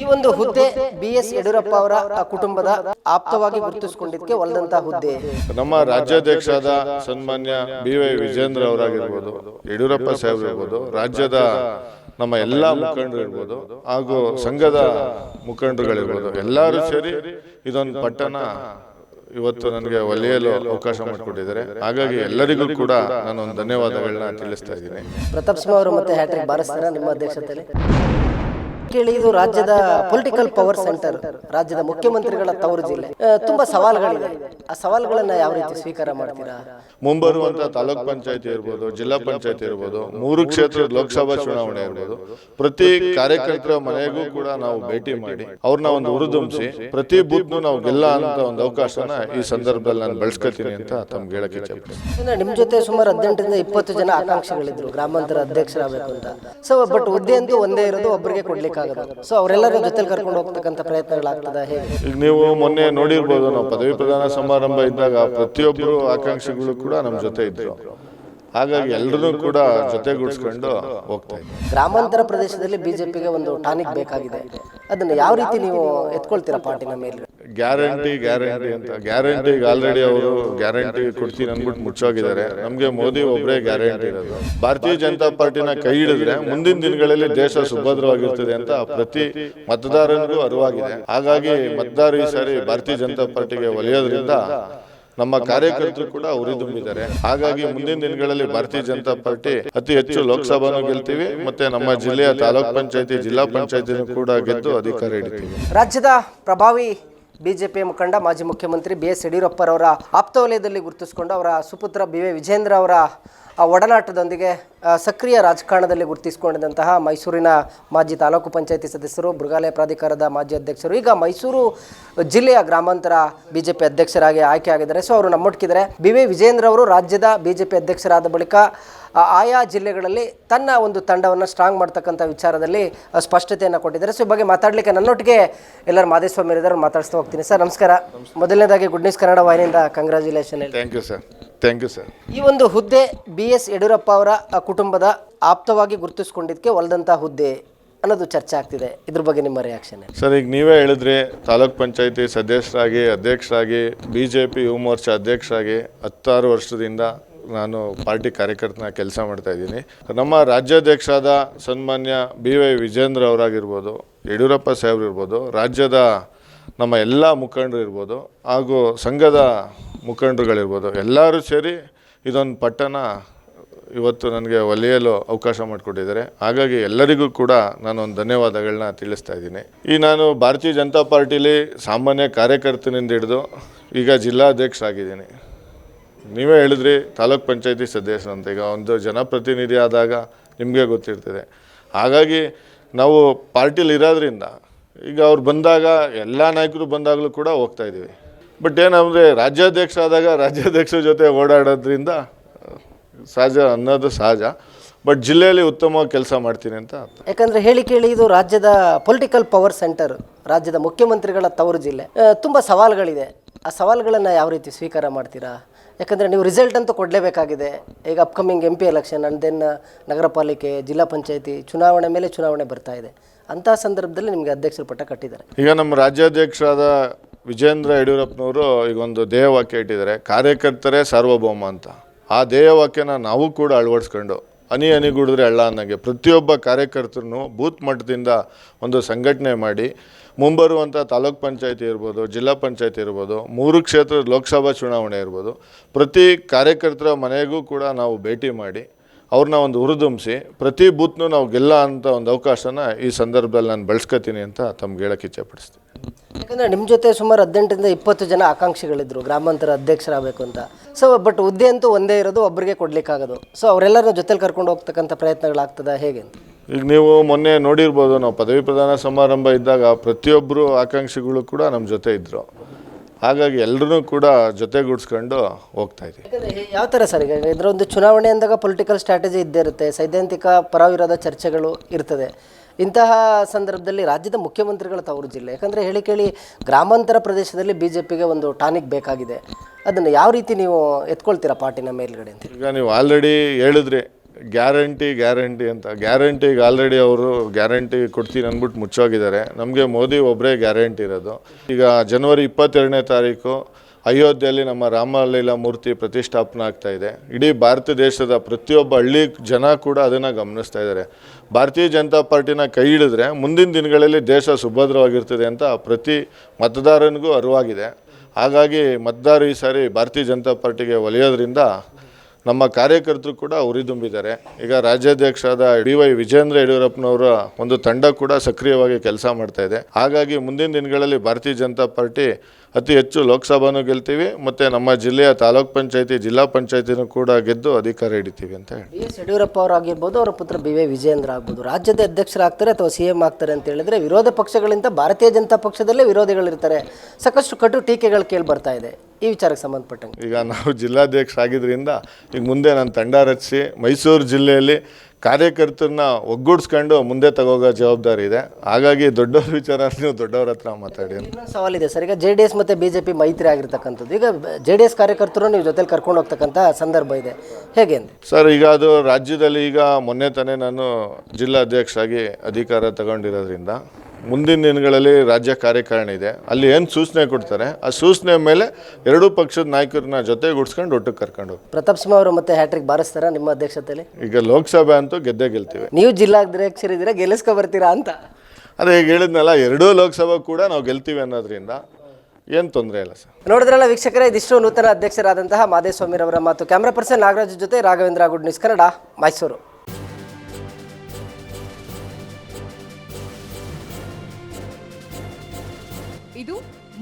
ಈ ಒಂದು ಹುದ್ದೆ ಬಿ ಎಸ್ ಯಡಿಯೂರಪ್ಪ ಅವರ ಕುಟುಂಬದ ಆಪ್ತವಾಗಿ ಗುರುತಿಸಿಕೊಂಡಿದ್ದಕ್ಕೆ ಒಲ್ದಂತ ಹುದ್ದೆ. ನಮ್ಮ ರಾಜ್ಯಾಧ್ಯಕ್ಷರಾದ ಸನ್ಮಾನ್ಯ ಬಿ ವೈ ವಿಜೇಂದ್ರ ಅವರಾಗಿರ್ಬೋದು ಯಡಿಯೂರಪ್ಪ ಸಾಹೇಬ್ ಇರ್ಬೋದು ರಾಜ್ಯದ ನಮ್ಮ ಎಲ್ಲಾ ಮುಖಂಡರು ಇರ್ಬೋದು ಹಾಗೂ ಸಂಘದ ಮುಖಂಡರುಗಳಿರ್ಬೋದು ಎಲ್ಲರೂ ಸೇರಿ ಇದೊಂದು ಪಟ್ಟಣ ಇವತ್ತು ನನಗೆ ಒಲಿಯಲು ಅವಕಾಶ ಮಾಡಿಕೊಟ್ಟಿದ್ದಾರೆ. ಹಾಗಾಗಿ ಎಲ್ಲರಿಗೂ ಕೂಡ ನಾನು ಒಂದು ಧನ್ಯವಾದಗಳನ್ನ ತಿಳಿಸ್ತಾ ಇದ್ದೀನಿ. ಪ್ರತಾಪ್ ಸಿಂಹ ಅವರು ಮತ್ತೆ ಹ್ಯಾಟ್ರಿಕ್ ಬಾರಿಸ್ತಾರ ನಿಮ್ಮ ಅಧ್ಯಕ್ಷತೆಯಲ್ಲಿ? ಕೇಳಿ ಇದು ರಾಜ್ಯದ ಪೊಲಿಟಿಕಲ್ ಪವರ್ ಸೆಂಟರ್ ರಾಜ್ಯದ ಮುಖ್ಯಮಂತ್ರಿಗಳ ತವರು ಜಿಲ್ಲೆ ತುಂಬಾ ಸವಾಲುಗಳಿದೆ. ಆ ಸವಾಲುಗಳನ್ನ ಯಾವ ರೀತಿ ಸ್ವೀಕಾರ ಮಾಡ್ತೀರಾ? ಮುಂಬರುವಂತ ತಾಲೂಕ್ ಪಂಚಾಯತಿ ಇರ್ಬೋದು ಜಿಲ್ಲಾ ಪಂಚಾಯತಿ ಇರ್ಬೋದು ಮೂರು ಕ್ಷೇತ್ರದ ಲೋಕಸಭಾ ಚುನಾವಣೆ ಇರ್ಬೋದು. ಪ್ರತಿ ಕಾರ್ಯಕರ್ತರ ಮನೆಗೂ ಕೂಡ ನಾವು ಭೇಟಿ ಮಾಡಿ ಅವ್ರನ್ನ ಒಂದು ಹುರಿದುಂಬಿಸಿ ಪ್ರತಿ ಬೂತ್ನು ನಾವು ಗೆಲ್ಲ ಅಂತ ಒಂದು ಅವಕಾಶನ ಈ ಸಂದರ್ಭದಲ್ಲಿ ನಾನು ಬಳಸ್ಕೊತೀನಿ ಅಂತ ತಮ್ಗೆ ಹೇಳಕ್ಕೆ ಇಚ್ಛೆಪಡ್ತೀನಿ ಅಂದ್ರೆ ನಿಮ್ ಜೊತೆ ಸುಮಾರು ಹದಿನೆಂಟರಿಂದ ಇಪ್ಪತ್ತು ಜನ ಆಕಾಂಕ್ಷಿಗಳಿದ್ರು ಗ್ರಾಮಾಂತರ ಅಧ್ಯಕ್ಷರಾಗಬೇಕು ಅಂತ. ಸೊ ಬಟ್ ಹುದ್ದೆ ಅಂತೂ ಒಂದೇ ಇರೋದು ಒಬ್ಬರಿಗೆ ಸೊ ಅವರೆಲ್ಲರ ಜೊತೆಲಿ ಕರ್ಕೊಂಡು ಹೋಗ್ತಕ್ಕಂಥ ಪ್ರಯತ್ನಗಳಾಗ್ತದೆ ಹೇಗೆ? ಈಗ ನೀವು ಮೊನ್ನೆ ನೋಡಿರ್ಬೋದು ನಾವು ಪದವಿ ಪ್ರದಾನ ಸಮಾರಂಭ ಇದ್ದಾಗ ಪ್ರತಿಯೊಬ್ಬರು ಆಕಾಂಕ್ಷಿಗಳು ಕೂಡ ನಮ್ಮ ಜೊತೆ ಇದ್ರು. ಹಾಗಾಗಿ ಎಲ್ಲರೂ ಕೂಡ ಜೊತೆಗೂಡಿಸ್ಕೊಂಡು ಹೋಗ್ತಾ ಇದ್ದೀವಿ ಗ್ರಾಮಾಂತರ ಪ್ರದೇಶದಲ್ಲಿ ಬಿಜೆಪಿಗೆ ಒಂದು ಟಾನಿಕ್ ಬೇಕಾಗಿದೆ. ಅದನ್ನ ಯಾವ ರೀತಿ ನೀವು ಎತ್ಕೊಳ್ತೀರಾ ಪಾರ್ಟಿನ ಮೇಲೆ? ಗ್ಯಾರಂಟಿ ಗ್ಯಾರಂಟಿ ಅಂತ. ಗ್ಯಾರಂಟಿ ಆಲ್ರೆಡಿ ಅವರು ಗ್ಯಾರಂಟಿ ಕೊಡ್ತೀನಿ ಅಂದ್ಬಿಟ್ಟು ಮುಚ್ಚೋಗಿದ್ದಾರೆ. ನಮಗೆ ಮೋದಿ ಒಬ್ಬರೇ ಗ್ಯಾರಂಟಿ ಇರೋದು. ಭಾರತೀಯ ಜನತಾ ಪಾರ್ಟಿನ ಕೈ ಹಿಡಿದ್ರೆ ಮುಂದಿನ ದಿನಗಳಲ್ಲಿ ದೇಶ ಸುಭದ್ರವಾಗಿರ್ತದೆ ಅಂತ ಪ್ರತಿ ಮತದಾರರಿಗೂ ಅರಿವಾಗಿದೆ. ಹಾಗಾಗಿ ಮತದಾರ ಈ ಸಾರಿ ಭಾರತೀಯ ಜನತಾ ಪಾರ್ಟಿಗೆ ಒಲಿಯೋದ್ರಿಂದ ನಮ್ಮ ಕಾರ್ಯಕರ್ತರು ಕೂಡ ಉರಿದುಂಬಿದ್ದಾರೆ ಹಾಗಾಗಿ ಮುಂದಿನ ದಿನಗಳಲ್ಲಿ ಭಾರತೀಯ ಜನತಾ ಪಾರ್ಟಿ ಅತಿ ಹೆಚ್ಚು ಲೋಕಸಭಾನು ಗೆಲ್ತೀವಿ ಮತ್ತೆ ನಮ್ಮ ಜಿಲ್ಲೆಯ ತಾಲೂಕ್ ಪಂಚಾಯತಿ ಜಿಲ್ಲಾ ಪಂಚಾಯತಿನೂ ಕೂಡ ಗೆದ್ದು ಅಧಿಕಾರ ಹಿಡಿತೀವಿ. ರಾಜ್ಯದ ಪ್ರಭಾವಿ ಬಿಜೆಪಿ ಮುಖಂಡ ಮಾಜಿ ಮುಖ್ಯಮಂತ್ರಿ ಬಿ ಎಸ್ ಯಡಿಯೂರಪ್ಪರವರ ಆಪ್ತ ವಲಯದಲ್ಲಿ ಗುರುತಿಸಿಕೊಂಡು ಅವರ ಸುಪುತ್ರ ಬಿ ವಿ ವಿಜೇಂದ್ರ ಅವರ ಒಡನಾಟದೊಂದಿಗೆ ಸಕ್ರಿಯ ರಾಜಕಾರಣದಲ್ಲಿ ಗುರುತಿಸಿಕೊಂಡಿದ್ದಂತಹ ಮೈಸೂರಿನ ಮಾಜಿ ತಾಲೂಕು ಪಂಚಾಯತಿ ಸದಸ್ಯರು, ಮೃಗಾಲಯ ಪ್ರಾಧಿಕಾರದ ಮಾಜಿ ಅಧ್ಯಕ್ಷರು, ಈಗ ಮೈಸೂರು ಜಿಲ್ಲೆಯ ಗ್ರಾಮಾಂತರ ಬಿಜೆಪಿ ಅಧ್ಯಕ್ಷರಾಗಿ ಆಯ್ಕೆ ಆಗಿದ್ದಾರೆ ಸೊ ಅವರು ನಮ್ಮೊಟ್ಟಿದ್ದಾರೆ ಬಿ ವಿ ವಿಜೇಂದ್ರ ಅವರು ರಾಜ್ಯದ ಬಿಜೆಪಿ ಅಧ್ಯಕ್ಷರಾದ ಬಳಿಕ ಆಯಾ ಜಿಲ್ಲೆಗಳಲ್ಲಿ ತನ್ನ ಒಂದು ತಂಡವನ್ನು ಸ್ಟ್ರಾಂಗ್ ಮಾಡ್ತಕ್ಕಂಥ ವಿಚಾರದಲ್ಲಿ ಸ್ಪಷ್ಟತೆಯನ್ನು ಕೊಟ್ಟಿದ್ದಾರೆ. ಸೊ ಈ ಬಗ್ಗೆ ಮಾತಾಡಲಿಕ್ಕೆ ನನ್ನೊಟ್ಟಿಗೆ ಎಲ್ಲರೂ ಮಾದೇಸ್ವಾಮಿ ಇದ್ದಾರೆ. ಮಾತಾಡಿಸ್ತಾ ಹೋಗ್ತೀನಿ. ಸರ್ ನಮಸ್ಕಾರ. ಮೊದಲನೇದಾಗಿ good news Kannada ವಾಹಿನಿಯಿಂದ congratulation thank you sir thank you sir ಈ ಒಂದು ಹುದ್ದೆ ಬಿ ಎಸ್ ಯಡಿಯೂರಪ್ಪ ಅವರ ಕುಟುಂಬದ ಆಪ್ತವಾಗಿ ಗುರುತಿಸಿಕೊಂಡಿದ್ದಕ್ಕೆ ಒಲ್ದಂಥ ಹುದ್ದೆ ಅನ್ನೋದು ಚರ್ಚೆ ಆಗ್ತಿದೆ. ಇದ್ರ ಬಗ್ಗೆ ನಿಮ್ಮ ರಿಯಾಕ್ಷನ್ ಸರ್ ಈಗ ನೀವೇ ಹೇಳಿದ್ರಿ ತಾಲೂಕ್ ಪಂಚಾಯತಿ ಸದಸ್ಯರಾಗಿ ಅಧ್ಯಕ್ಷರಾಗಿ B J P Yuva Morcha ಅಧ್ಯಕ್ಷರಾಗಿ ಹತ್ತಾರು ವರ್ಷದಿಂದ ನಾನು ಪಾರ್ಟಿ ಕಾರ್ಯಕರ್ತನ ಕೆಲಸ ಮಾಡ್ತಾ ಇದ್ದೀನಿ. ನಮ್ಮ ರಾಜ್ಯಾಧ್ಯಕ್ಷರಾದ ಸನ್ಮಾನ್ಯ ಬಿ ವೈ ವಿಜೇಂದ್ರ ಅವರಾಗಿರ್ಬೋದು, ಯಡಿಯೂರಪ್ಪ ಸಾಹೇಬ್ರು ಇರ್ಬೋದು, ರಾಜ್ಯದ ನಮ್ಮ ಎಲ್ಲ ಮುಖಂಡರು ಇರ್ಬೋದು, ಹಾಗೂ ಸಂಘದ ಮುಖಂಡರುಗಳಿರ್ಬೋದು, ಎಲ್ಲರೂ ಸೇರಿ ಇದೊಂದು ಪಟ್ಟಣ ಇವತ್ತು ನನಗೆ ಒಲಿಯಲು ಅವಕಾಶ ಮಾಡಿಕೊಟ್ಟಿದ್ದಾರೆ. ಹಾಗಾಗಿ ಎಲ್ಲರಿಗೂ ಕೂಡ ನಾನು ಒಂದು ಧನ್ಯವಾದಗಳನ್ನ ತಿಳಿಸ್ತಾ ಇದ್ದೀನಿ. ಈ ನಾನು ಭಾರತೀಯ ಜನತಾ ಪಾರ್ಟಿಲಿ ಸಾಮಾನ್ಯ ಕಾರ್ಯಕರ್ತನಿಂದ ಹಿಡಿದು ಈಗ ಜಿಲ್ಲಾಧ್ಯಕ್ಷ ಆಗಿದ್ದೀನಿ ನೀವೇ ಹೇಳಿದ್ರಿ, ತಾಲೂಕ್ ಪಂಚಾಯತಿ ಸದಸ್ಯರಂತೆ ಈಗ ಒಂದು ಜನಪ್ರತಿನಿಧಿ ಆದಾಗ ನಿಮಗೆ ಗೊತ್ತಿರ್ತದೆ. ಹಾಗಾಗಿ ನಾವು ಪಾರ್ಟಿಲಿ ಇರೋದ್ರಿಂದ ಈಗ ಅವ್ರು ಬಂದಾಗ, ಎಲ್ಲ ನಾಯಕರು ಬಂದಾಗಲೂ ಕೂಡ ಹೋಗ್ತಾ ಇದ್ದೀವಿ. ಬಟ್ ಏನಂದರೆ ರಾಜ್ಯಾಧ್ಯಕ್ಷ ಆದಾಗ ರಾಜ್ಯಾಧ್ಯಕ್ಷರ ಜೊತೆ ಓಡಾಡೋದ್ರಿಂದ ಸಹಜ ಅನ್ನೋದು ಸಹಜ. ಬಟ್ ಜಿಲ್ಲೆಯಲ್ಲಿ ಉತ್ತಮವಾಗಿ ಕೆಲಸ ಮಾಡ್ತೀನಿ ಅಂತ. ಯಾಕಂದ್ರೆ ಹೇಳಿ ಕೇಳಿ, ಇದು ರಾಜ್ಯದ ಪೊಲಿಟಿಕಲ್ ಪವರ್ ಸೆಂಟರ್ ರಾಜ್ಯದ ಮುಖ್ಯಮಂತ್ರಿಗಳ ತವರು ಜಿಲ್ಲೆ. ತುಂಬ ಸವಾಲುಗಳಿದೆ. ಆ ಸವಾಲುಗಳನ್ನು ಯಾವ ರೀತಿ ಸ್ವೀಕಾರ ಮಾಡ್ತೀರಾ? ಯಾಕಂದರೆ ನೀವು ರಿಸಲ್ಟ್ ಅಂತೂ ಕೊಡಲೇಬೇಕಾಗಿದೆ. ಈಗ upcoming M P election and then ನಗರ ಪಾಲಿಕೆ, ಜಿಲ್ಲಾ ಪಂಚಾಯತಿ ಚುನಾವಣೆ ಮೇಲೆ ಚುನಾವಣೆ ಬರ್ತಾ ಇದೆ. ಅಂತಹ ಸಂದರ್ಭದಲ್ಲಿ ನಿಮಗೆ ಅಧ್ಯಕ್ಷರ ಪಟ್ಟ ಕಟ್ಟಿದ್ದಾರೆ. ಈಗ ನಮ್ಮ ರಾಜ್ಯಾಧ್ಯಕ್ಷರಾದ ವಿಜೇಂದ್ರ ಯಡಿಯೂರಪ್ಪನವರು ಈಗ ಒಂದು ಧ್ಯೇಯವಾಕ್ಯ ಇಟ್ಟಿದ್ದಾರೆ, ಕಾರ್ಯಕರ್ತರೇ ಸಾರ್ವಭೌಮ ಅಂತ. ಆ ಧ್ಯೇಯವಾಕ್ಯನ ನಾವು ಕೂಡ ಅಳವಡಿಸ್ಕೊಂಡು ಹನಿ ಹನಿಗುಡಿದ್ರೆ ಅಳ್ಳ ಅನ್ನಂಗೆ. ಪ್ರತಿಯೊಬ್ಬ ಕಾರ್ಯಕರ್ತರನ್ನು ಬೂತ್ ಮಟ್ಟದಿಂದ ಒಂದು ಸಂಘಟನೆ ಮಾಡಿ ಮುಂಬರುವಂಥ ತಾಲೂಕ್ ಪಂಚಾಯತಿ ಇರ್ಬೋದು, ಜಿಲ್ಲಾ ಪಂಚಾಯತಿ ಇರ್ಬೋದು, ಮೂರು ಕ್ಷೇತ್ರದ ಲೋಕಸಭಾ ಚುನಾವಣೆ ಇರ್ಬೋದು, ಪ್ರತಿ ಕಾರ್ಯಕರ್ತರ ಮನೆಗೂ ಕೂಡ ನಾವು ಭೇಟಿ ಮಾಡಿ ಅವ್ರನ್ನ ಒಂದು ಹುರಿದುಂಬಿಸಿ ಪ್ರತಿ ಬೂತ್ನೂ ನಾವು ಗೆಲ್ಲ ಅಂತ ಒಂದು ಅವಕಾಶನ ಈ ಸಂದರ್ಭದಲ್ಲಿ ನಾನು ಬಳಸ್ಕೊತೀನಿ ಅಂತ ತಮ್ಗೆ ಹೇಳಕ್ಕೆ ಇಚ್ಛೆಪಡಿಸ್ತೀನಿ. ಯಾಕಂದರೆ ನಿಮ್ಮ ಜೊತೆ ಸುಮಾರು ಹದಿನೆಂಟರಿಂದ ಇಪ್ಪತ್ತು ಜನ ಆಕಾಂಕ್ಷಿಗಳಿದ್ರು ಗ್ರಾಮಾಂತರ ಅಧ್ಯಕ್ಷರಾಗಬೇಕು ಅಂತ. ಸೊ ಬಟ್ ಹುದ್ದೆ ಅಂತೂ ಒಂದೇ ಇರೋದು ಒಬ್ಬರಿಗೆ ಕೊಡಲಿಕ್ಕಾಗೋದು. ಸೊ ಅವರೆಲ್ಲರನ್ನ ಜೊತೆಲಿ ಕರ್ಕೊಂಡು ಹೋಗ್ತಕ್ಕಂಥ ಪ್ರಯತ್ನಗಳಾಗ್ತದೆ ಹೇಗೆ ಈಗ ನೀವು ಮೊನ್ನೆ ನೋಡಿರ್ಬೋದು ನಾವು ಪದವಿ ಪ್ರದಾನ ಸಮಾರಂಭ ಇದ್ದಾಗ ಪ್ರತಿಯೊಬ್ಬರು ಆಕಾಂಕ್ಷಿಗಳು ಕೂಡ ನಮ್ಮ ಜೊತೆ ಇದ್ದರು ಹಾಗಾಗಿ ಎಲ್ಲರೂ ಕೂಡ ಜೊತೆಗೂಡಿಸ್ಕೊಂಡು ಹೋಗ್ತಾ ಇದ್ದೀವಿ. ಯಾಕಂದ್ರೆ ಯಾವ ಥರ ಸರ್ ಈಗ ಇದರ ಒಂದು ಚುನಾವಣೆ ಅಂದಾಗ ಪೊಲಿಟಿಕಲ್ ಸ್ಟ್ರಾಟಜಿ ಇದ್ದೇ ಇರುತ್ತೆ ಸೈದ್ಧಾಂತಿಕ ಪರವಿರೋಧ ಚರ್ಚೆಗಳು ಇರ್ತದೆ. ಇಂತಹ ಸಂದರ್ಭದಲ್ಲಿ ರಾಜ್ಯದ ಮುಖ್ಯಮಂತ್ರಿಗಳ ತವರು ಜಿಲ್ಲೆ ಯಾಕಂದರೆ ಹೇಳಿ ಕೇಳಿ ಗ್ರಾಮಾಂತರ ಪ್ರದೇಶದಲ್ಲಿ ಬಿ ಜೆ ಪಿಗೆ ಒಂದು ಟಾನಿಕ್ ಬೇಕಾಗಿದೆ. ಅದನ್ನು ಯಾವ ರೀತಿ ನೀವು ಎತ್ಕೊಳ್ತೀರಾ ಪಾರ್ಟಿನ ಮೇಲ್ಗಡೆ ಅಂತ ಈಗ ನೀವು ಆಲ್ರೆಡಿ ಹೇಳಿದ್ರಿ ಗ್ಯಾರಂಟಿ ಗ್ಯಾರಂಟಿ ಅಂತ. ಗ್ಯಾರಂಟಿಗೆ ಆಲ್ರೆಡಿ ಅವರು ಗ್ಯಾರಂಟಿ ಕೊಡ್ತೀನಿ ಅಂದ್ಬಿಟ್ಟು ಮುಚ್ಚೋಗಿದ್ದಾರೆ. ನಮಗೆ ಮೋದಿ ಒಬ್ಬರೇ ಗ್ಯಾರಂಟಿ ಇರೋದು. ಈಗ ಜನವರಿ ಇಪ್ಪತ್ತೆರಡನೇ ತಾರೀಕು ಅಯೋಧ್ಯೆಯಲ್ಲಿ ನಮ್ಮ ರಾಮಲೀಲಾ ಮೂರ್ತಿ ಪ್ರತಿಷ್ಠಾಪನೆ ಆಗ್ತಾ ಇದೆ. ಇಡೀ ಭಾರತ ದೇಶದ ಪ್ರತಿಯೊಬ್ಬ ಹಳ್ಳಿ ಜನ ಕೂಡ ಅದನ್ನು ಗಮನಿಸ್ತಾ ಇದ್ದಾರೆ. ಭಾರತೀಯ ಜನತಾ ಪಾರ್ಟಿನ ಕೈ ಹಿಡಿದ್ರೆ ಮುಂದಿನ ದಿನಗಳಲ್ಲಿ ದೇಶ ಸುಭದ್ರವಾಗಿರ್ತದೆ ಅಂತ ಪ್ರತಿ ಮತದಾರನಿಗೂ ಅರಿವಾಗಿದೆ. ಹಾಗಾಗಿ ಮತದಾರರು ಈ ಸಾರಿ ಭಾರತೀಯ ಜನತಾ ಪಾರ್ಟಿಗೆ ಒಲಿಯೋದ್ರಿಂದ ನಮ್ಮ ಕಾರ್ಯಕರ್ತರು ಕೂಡ ಉರಿದುಂಬಿದ್ದಾರೆ. ಈಗ ರಾಜ್ಯಾಧ್ಯಕ್ಷರಾದ ಡಿ ವೈ ವಿಜೇಂದ್ರ ಯಡಿಯೂರಪ್ಪನವರ ಒಂದು ತಂಡ ಕೂಡ ಸಕ್ರಿಯವಾಗಿ ಕೆಲಸ ಮಾಡ್ತಾ ಇದೆ. ಹಾಗಾಗಿ ಮುಂದಿನ ದಿನಗಳಲ್ಲಿ ಭಾರತೀಯ ಜನತಾ ಪಾರ್ಟಿ ಅತಿ ಹೆಚ್ಚು ಲೋಕಸಭಾನೂ ಗೆಲ್ತೀವಿ, ಮತ್ತು ನಮ್ಮ ಜಿಲ್ಲೆಯ ತಾಲೂಕ್ ಪಂಚಾಯತಿ, ಜಿಲ್ಲಾ ಪಂಚಾಯತಿನೂ ಕೂಡ ಗೆದ್ದು ಅಧಿಕಾರ ಹಿಡಿತೀವಿ ಅಂತ ಹೇಳಿ. ಎಸ್ ಯಡಿಯೂರಪ್ಪ ಅವರು ಆಗಿರ್ಬೋದು, ಅವರ ಪುತ್ರ ಬಿ ವೈ ವಿಜೇಂದ್ರ ಆಗ್ಬೋದು. ರಾಜ್ಯದ ಅಧ್ಯಕ್ಷರಾಗ್ತಾರೆ ಅಥವಾ ಸಿ ಎಂ ಆಗ್ತಾರೆ ಅಂತ ಹೇಳಿದ್ರೆ ವಿರೋಧ ಪಕ್ಷಗಳಿಂದ ಭಾರತೀಯ ಜನತಾ ಪಕ್ಷದಲ್ಲೇ ವಿರೋಧಿಗಳಿರ್ತಾರೆ. ಸಾಕಷ್ಟು ಕಟು ಟೀಕೆಗಳು ಕೇಳಿ ಬರ್ತಾ ಇದೆ. ಈ ವಿಚಾರಕ್ಕೆ ಸಂಬಂಧಪಟ್ಟಂಗೆ. ಈಗ ನಾವು ಜಿಲ್ಲಾಧ್ಯಕ್ಷ ಆಗಿದ್ದರಿಂದ ಈಗ ಮುಂದೆ ನಾನು ತಂಡ ರಚಿಸಿ ಮೈಸೂರು ಜಿಲ್ಲೆಯಲ್ಲಿ ಕಾರ್ಯಕರ್ತರನ್ನ ಒಗ್ಗೂಡಿಸ್ಕೊಂಡು ಮುಂದೆ ತಗೋಗೋ ಜವಾಬ್ದಾರಿ ಇದೆ. ಹಾಗಾಗಿ ದೊಡ್ಡವ್ರ ವಿಚಾರ ನೀವು ದೊಡ್ಡವ್ರ ಹತ್ರ ಮಾತಾಡಿ ಇದೆ ಸವಾಲಿದೆ ಸರ್. ಈಗ ಜೆ ಡಿ ಎಸ್ ಮತ್ತು ಬಿ ಜೆ ಪಿ ಮೈತ್ರಿ ಆಗಿರ್ತಕ್ಕಂಥದ್ದು. ಈಗ ಜೆ ಡಿ ಎಸ್ ಕಾರ್ಯಕರ್ತರು ನೀವು ಜೊತೆಲಿ ಕರ್ಕೊಂಡು ಹೋಗ್ತಕ್ಕಂಥ ಸಂದರ್ಭ ಇದೆ. ಹೇಗೆ ಸರ್ ಈಗ ಅದು ರಾಜ್ಯದಲ್ಲಿ ಈಗ ಮೊನ್ನೆ ತಾನೇ ನಾನು ಜಿಲ್ಲಾಧ್ಯಕ್ಷರಾಗಿ ಅಧಿಕಾರ ತಗೊಂಡಿರೋದ್ರಿಂದ ಮುಂದಿನ ದಿನಗಳಲ್ಲಿ ರಾಜ್ಯ ಕಾರ್ಯಕಾರಿಣಿ ಇದೆ. ಅಲ್ಲಿ ಏನು ಸೂಚನೆ ಕೊಡ್ತಾರೆ ಆ ಸೂಚನೆ ಮೇಲೆ ಎರಡೂ ಪಕ್ಷದ ನಾಯಕರನ್ನ ಜೊತೆ ಗುಡ್ಸ್ಕೊಂಡು ಒಟ್ಟಿಗೆ ಕರ್ಕೊಂಡು ಹೋಗಿ ಪ್ರತಾಪ್ ಸಿಂಹ ಅವರು ಮತ್ತೆ ಹ್ಯಾಟ್ರಿಕ್ ಬಾರಿಸ್ತಾರ ನಿಮ್ಮ ಅಧ್ಯಕ್ಷತೆಯಲ್ಲಿ? ಈಗ ಲೋಕಸಭೆ ಅಂತೂ ಗೆದ್ದೇ ಗೆಲ್ತೀವಿ. ನೀವು ಜಿಲ್ಲಾ ಅಧ್ಯಕ್ಷರಿದ್ದೀರಾ ಗೆಲ್ಲಿಸ್ಕೊ ಬರ್ತೀರಾ ಅಂತ? ಅದೇ ಈಗ ಹೇಳಿದ್ನಲ್ಲ ಎರಡೂ ಲೋಕಸಭೆ ಕೂಡ ನಾವು ಗೆಲ್ತೀವಿ ಅನ್ನೋದ್ರಿಂದ ಏನು ತೊಂದರೆ ಇಲ್ಲ ಸರ್. ನೋಡಿದ್ರಲ್ಲ ವೀಕ್ಷಕರೇ ಇದಿಷ್ಟು ನೂತನ ಅಧ್ಯಕ್ಷರಾದಂತಹ ಮಾದೇಸ್ವಾಮಿರವರ ಮಾತು. ಕ್ಯಾಮ್ರಾ ಪರ್ಸನ್ ನಾಗರಾಜ್ ಜೊತೆ ರಾಘವೇಂದ್ರ ಗುಡ್ ನ್ಯೂಸ್ ಕನ್ನಡ ಮೈಸೂರು.